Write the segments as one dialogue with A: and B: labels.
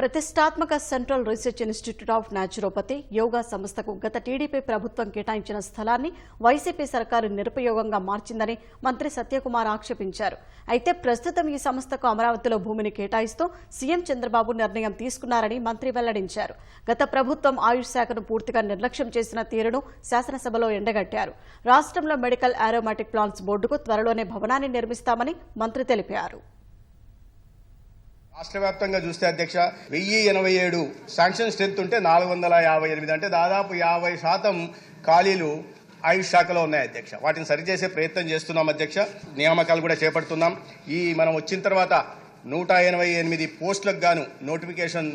A: ప్రతిష్టాత్మక Central Research Institute of Naturopathy Yoga సంస్థకు గత టీడీపీ ప్రభుత్వం కేటాయించిన స్థలాన్ని వైసీపీ సర్కారు నిరుపయోగంగా మార్చిందని మంత్రి సత్యకుమార్ ఆక్షేపించారు. అయితే ప్రస్తుతం ఈ సంస్థకు అమరావతిలో భూమిని కేటాయిస్తూ సీఎం చంద్రబాబు నిర్ణయం తీసుకున్నారని మంత్రి వెల్లడించారు. గత ప్రభుత్వం ఆయుష్ శాఖను పూర్తిగా నిర్లక్ష్యం చేసిన తీరును శాసనసభలో ఎండగట్టారు. రాష్ట్రంలో మెడికల్ ఆరోమాటిక్ ప్లాంట్స్ బోర్డుకు త్వరలోనే భవనాన్ని నిర్మిస్తామని మంత్రి తెలిపారు.
B: రాష్ట్ర వ్యాప్తంగా చూస్తే అధ్యక్ష వెయ్యి ఎనభై ఏడు శాంక్షన్ స్ట్రెంత్ ఉంటే నాలుగు వందల యాభై ఎనిమిది. అంటే దాదాపు యాభై శాతం ఖాళీలు ఆయుష్ శాఖలో ఉన్నాయి అధ్యక్ష. వాటిని సరిచేసే ప్రయత్నం చేస్తున్నాం అధ్యక్ష. నియామకాలు కూడా చేపడుతున్నాం. ఈ మనం వచ్చిన తర్వాత నూట ఎనభై ఎనిమిది పోస్టులకు గాను notification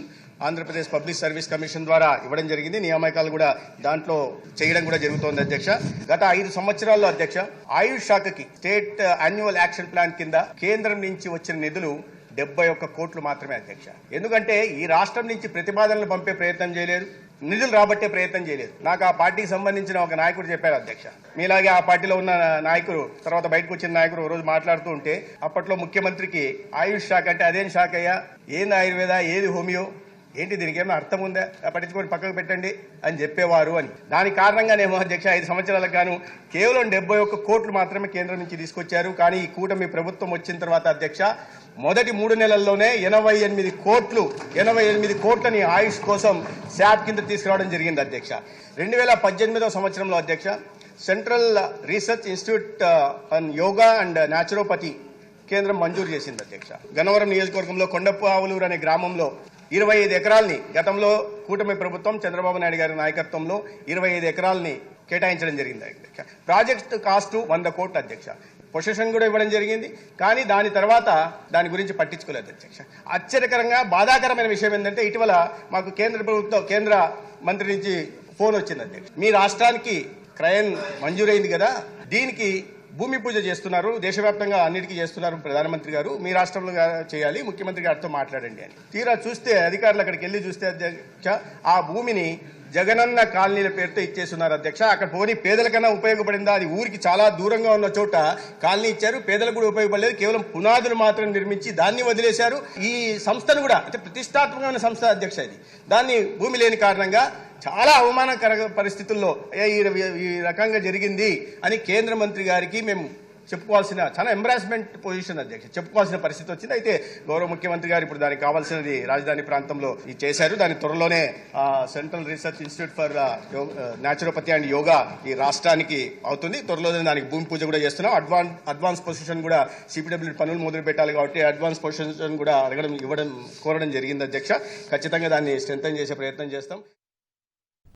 B: Andhra Pradesh Public Service Commission ద్వారా ఇవ్వడం జరిగింది. నియామకాలు కూడా దాంట్లో చేయడం కూడా జరుగుతోంది అధ్యక్ష. గత ఐదు సంవత్సరాల్లో అధ్యక్ష ఆయుష్ శాఖకి స్టేట్ యాన్యువల్ యాక్షన్ ప్లాన్ కింద కేంద్రం నుంచి వచ్చిన నిధులు డెబ్బై ఒక్క కోట్లు మాత్రమే అధ్యక్ష. ఎందుకంటే ఈ రాష్ట్రం నుంచి ప్రతిపాదనలు పంపే ప్రయత్నం చేయలేదు నిధులు రాబట్టే ప్రయత్నం చేయలేదు. నాకు ఆ పార్టీకి సంబంధించిన ఒక నాయకుడు చెప్పారు అధ్యక్ష. మీలాగే ఆ పార్టీలో ఉన్న నాయకుడు తర్వాత బయటకు వచ్చిన నాయకుడు రోజు మాట్లాడుతూ ఉంటే అప్పట్లో ముఖ్యమంత్రికి ఆయుష్ శాఖ అంటే అదేం శాఖ అయ్యా? ఏంది ఆయుర్వేద? ఏది హోమియో? ఏంటి దీనికి ఏమైనా అర్థం ఉందా? పట్టించుకొని పక్కకు పెట్టండి అని చెప్పేవారు అని. దానికి కారణంగానేమో అధ్యక్ష ఐదు సంవత్సరాలకు గాను కేవలం డెబ్బై ఒక్క కోట్లు మాత్రమే కేంద్రం నుంచి తీసుకొచ్చారు. కానీ ఈ కూటమి ప్రభుత్వం వచ్చిన తర్వాత అధ్యక్ష మొదటి మూడు నెలల్లోనే ఎనభై ఎనిమిది కోట్లు ఎనభై ఎనిమిది కోట్లని ఆయుష్ కోసం శాప్ కింద తీసుకురావడం జరిగింది అధ్యక్ష. రెండు వేల పద్దెనిమిదవ సంవత్సరంలో అధ్యక్ష Central Research Institute on Yoga and Naturopathy కేంద్రం మంజూరు చేసింది అధ్యక్ష. గన్నవరం నియోజకవర్గంలో కొండపావులూరు అనే గ్రామంలో ఇరవై ఐదు ఎకరాల్ని గతంలో కూటమి ప్రభుత్వం చంద్రబాబు నాయుడు గారి నాయకత్వంలో ఇరవై ఐదు ఎకరాల్ని కేటాయించడం జరిగింది. అధ్యక్ష ప్రాజెక్ట్ కాస్ట్ వంద కోట్లు అధ్యక్ష. పొసిషన్ కూడా ఇవ్వడం జరిగింది. కానీ దాని తర్వాత దాని గురించి పట్టించుకోలేదు అధ్యక్ష. ఆశ్చర్యకరంగా బాధాకరమైన విషయం ఏంటంటే ఇటీవల మాకు కేంద్ర ప్రభుత్వం కేంద్ర మంత్రి నుంచి ఫోన్ వచ్చింది అధ్యక్ష. మీ రాష్ట్రానికి క్రయం మంజూరైంది కదా? దీనికి భూమి పూజ చేస్తున్నారు దేశవ్యాప్తంగా అన్నిటికీ చేస్తున్నారు ప్రధానమంత్రి గారు. మీ రాష్ట్రంలో చేయాలి ముఖ్యమంత్రి గారితో మాట్లాడండి అని. తీరా చూస్తే అధికారులు అక్కడికి వెళ్ళి చూస్తే అధ్యక్ష ఆ భూమిని జగనన్న కాలనీల పేరుతో ఇచ్చేస్తున్నారు అధ్యక్ష. అక్కడ పోనీ పేదలకన్నా ఉపయోగపడిందా? అది ఊరికి చాలా దూరంగా ఉన్న చోట కాలనీ ఇచ్చారు. పేదలకు కూడా ఉపయోగపడలేదు. కేవలం పునాదులు మాత్రం నిర్మించి దాన్ని వదిలేశారు. ఈ సంస్థను కూడా అంటే ప్రతిష్టాత్మకమైన సంస్థ అధ్యక్ష ఇది. దాన్ని భూమి లేని కారణంగా చాలా అవమానకర పరిస్థితుల్లో ఏ ఈ ఈ రకంగా జరిగింది అని కేంద్ర మంత్రి గారికి మేము చెప్పుకోవాల్సిన చాలా ఎంబ్రాస్మెంట్ పొజిషన్ అధ్యక్ష చెప్పుకోవాల్సిన పరిస్థితి వచ్చింది. అయితే గౌరవ ముఖ్యమంత్రి గారు ఇప్పుడు దానికి కావాల్సినది రాజధాని ప్రాంతంలో ఇది చేశారు. దాని త్వరలోనే central research institute for naturopathy and yoga ఈ రాష్ట్రానికి అవుతుంది. త్వరలోనే దానికి భూమి పూజ కూడా చేస్తున్నాం. అడ్వాన్స్ అడ్వాన్స్ పొజిషన్ కూడా సిపిడబ్ల్యూ పనులు మొదలు పెట్టాలి కాబట్టి అడ్వాన్స్ పొజిషన్ కూడా అడగడం ఇవ్వడం కోరడం జరిగింది అధ్యక్ష. ఖచ్చితంగా దాన్ని స్ట్రెంగ్ చేసే ప్రయత్నం చేస్తాం.